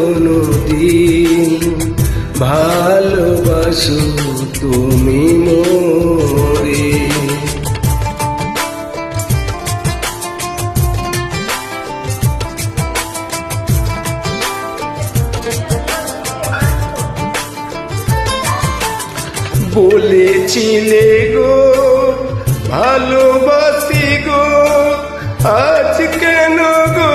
কোনো দিন ভালোবাসো তুমি মোরে। বলেছিলে গো ভালোবাসি গো আজ কেন গো?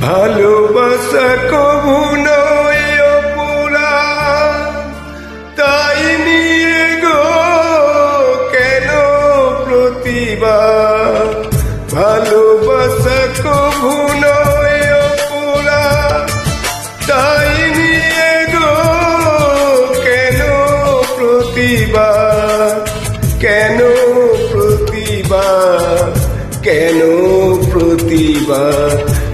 ভালোবাসা কবু নয় অপরাধ তাই গো, কেন প্রতিবাদ? ভালোবাসা কবু নয় অপরাধ তাই গো, কেন প্রতিবাদ? কেন প্রতিবাদ? কেন প্রতিবাদ?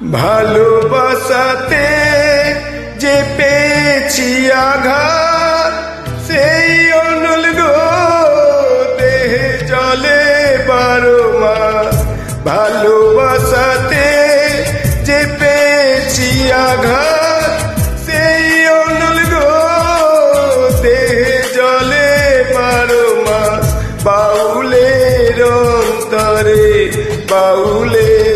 ভালোবাসাতে যে পেয়েছি আঘাত, সেই অনুল গো দেহে জলে বারো মাস। ভালোবাসাতে যে পেয়েছি আঘাত, সেই অনুল গো দেহে জলে বারো মাস। বাউলের অন্তরে, বাউলের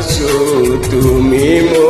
আছো তুমি মো